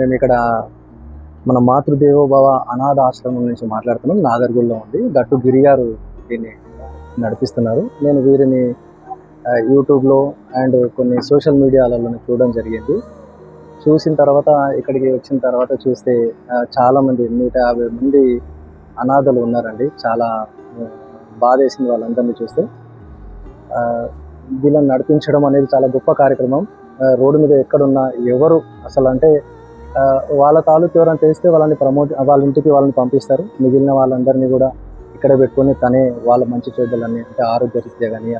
మేము ఇక్కడ మన మాతృదేవోభవ అనాథ ఆశ్రమం నుంచి మాట్లాడుతున్నాం. నాగర్గుల్లో ఉంది. గట్టు గిరి గారు దీన్ని నడిపిస్తున్నారు. నేను వీరిని యూట్యూబ్లో అండ్ కొన్ని సోషల్ మీడియాలలో చూడడం జరిగింది. చూసిన తర్వాత ఇక్కడికి వచ్చిన తర్వాత చూస్తే చాలామంది నూట యాభై మంది అనాథలు ఉన్నారండి. చాలా బాధేసింది వాళ్ళందరినీ చూస్తే. వీళ్ళని నడిపించడం అనేది చాలా గొప్ప కార్యక్రమం. రోడ్డు మీద ఎక్కడున్నా ఎవరు అసలు అంటే వాళ్ళ తాలూకు ఎవరైనా తెలిస్తే వాళ్ళని ప్రమోట్ వాళ్ళ ఇంటికి వాళ్ళని పంపిస్తారు. మిగిలిన వాళ్ళందరినీ కూడా ఇక్కడ పెట్టుకొని తనే వాళ్ళ మంచి చెడులన్నీ అంటే ఆరోగ్య రీత్యా కానీ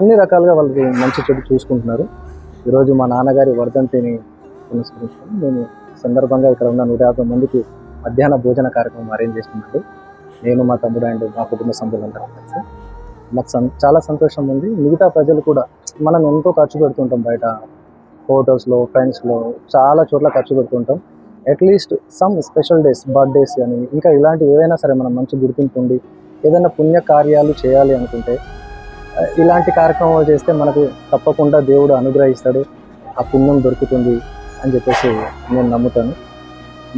అన్ని రకాలుగా వాళ్ళకి మంచి చెడు చూసుకుంటున్నారు. ఈరోజు మా నాన్నగారి వర్ధంతిని పునస్కరించుకొని మేము సందర్భంగా ఇక్కడ ఉన్న నూట యాభై మందికి మధ్యాహ్న భోజన కార్యక్రమం అరేంజ్ చేసినట్టు నేను మా తమ్ముడు అండ్ మా కుటుంబ సభ్యులందరూ కలిసి. మాకు సం- చాలా సంతోషం ఉంది. మిగతా ప్రజలు కూడా మనం ఎంతో ఖర్చు పెడుతుంటాం బయట. హోటల్స్లో ఫ్రెండ్స్లో చాలా చోట్ల ఖర్చు పెడుతుంటాం. At least some special days birthdays కానీ ఇంకా ఇలాంటివి ఏవైనా సరే మనం మంచి గుర్తింపు ఉండి ఏదైనా పుణ్య కార్యాలు చేయాలి అనుకుంటే ఇలాంటి కార్యక్రమాలు చేస్తే మనకు తప్పకుండా దేవుడు అనుగ్రహిస్తాడు ఆ పుణ్యం దొరుకుతుంది అని చెప్పేసి నేను నమ్ముతాను.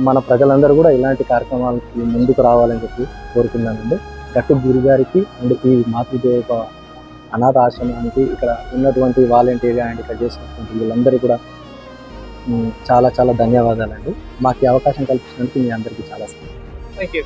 మన ప్రజలందరూ కూడా ఇలాంటి కార్యక్రమాలకి ముందుకు రావాలని చెప్పి కోరుకున్నానండి గట్టు గురుగారికి అండ్ ఈ మాతృదేవ అనాథ ఆశ్రమానికి ఇక్కడ ఉన్నటువంటి వాలంటీర్ అండ్ ఇక్కడ చేసినటువంటి వీళ్ళందరూ కూడా చాలా చాలా ధన్యవాదాలండి. మాకు అవకాశం కల్పించినందుకు మీ అందరికీ చాలా థ్యాంక్ యూ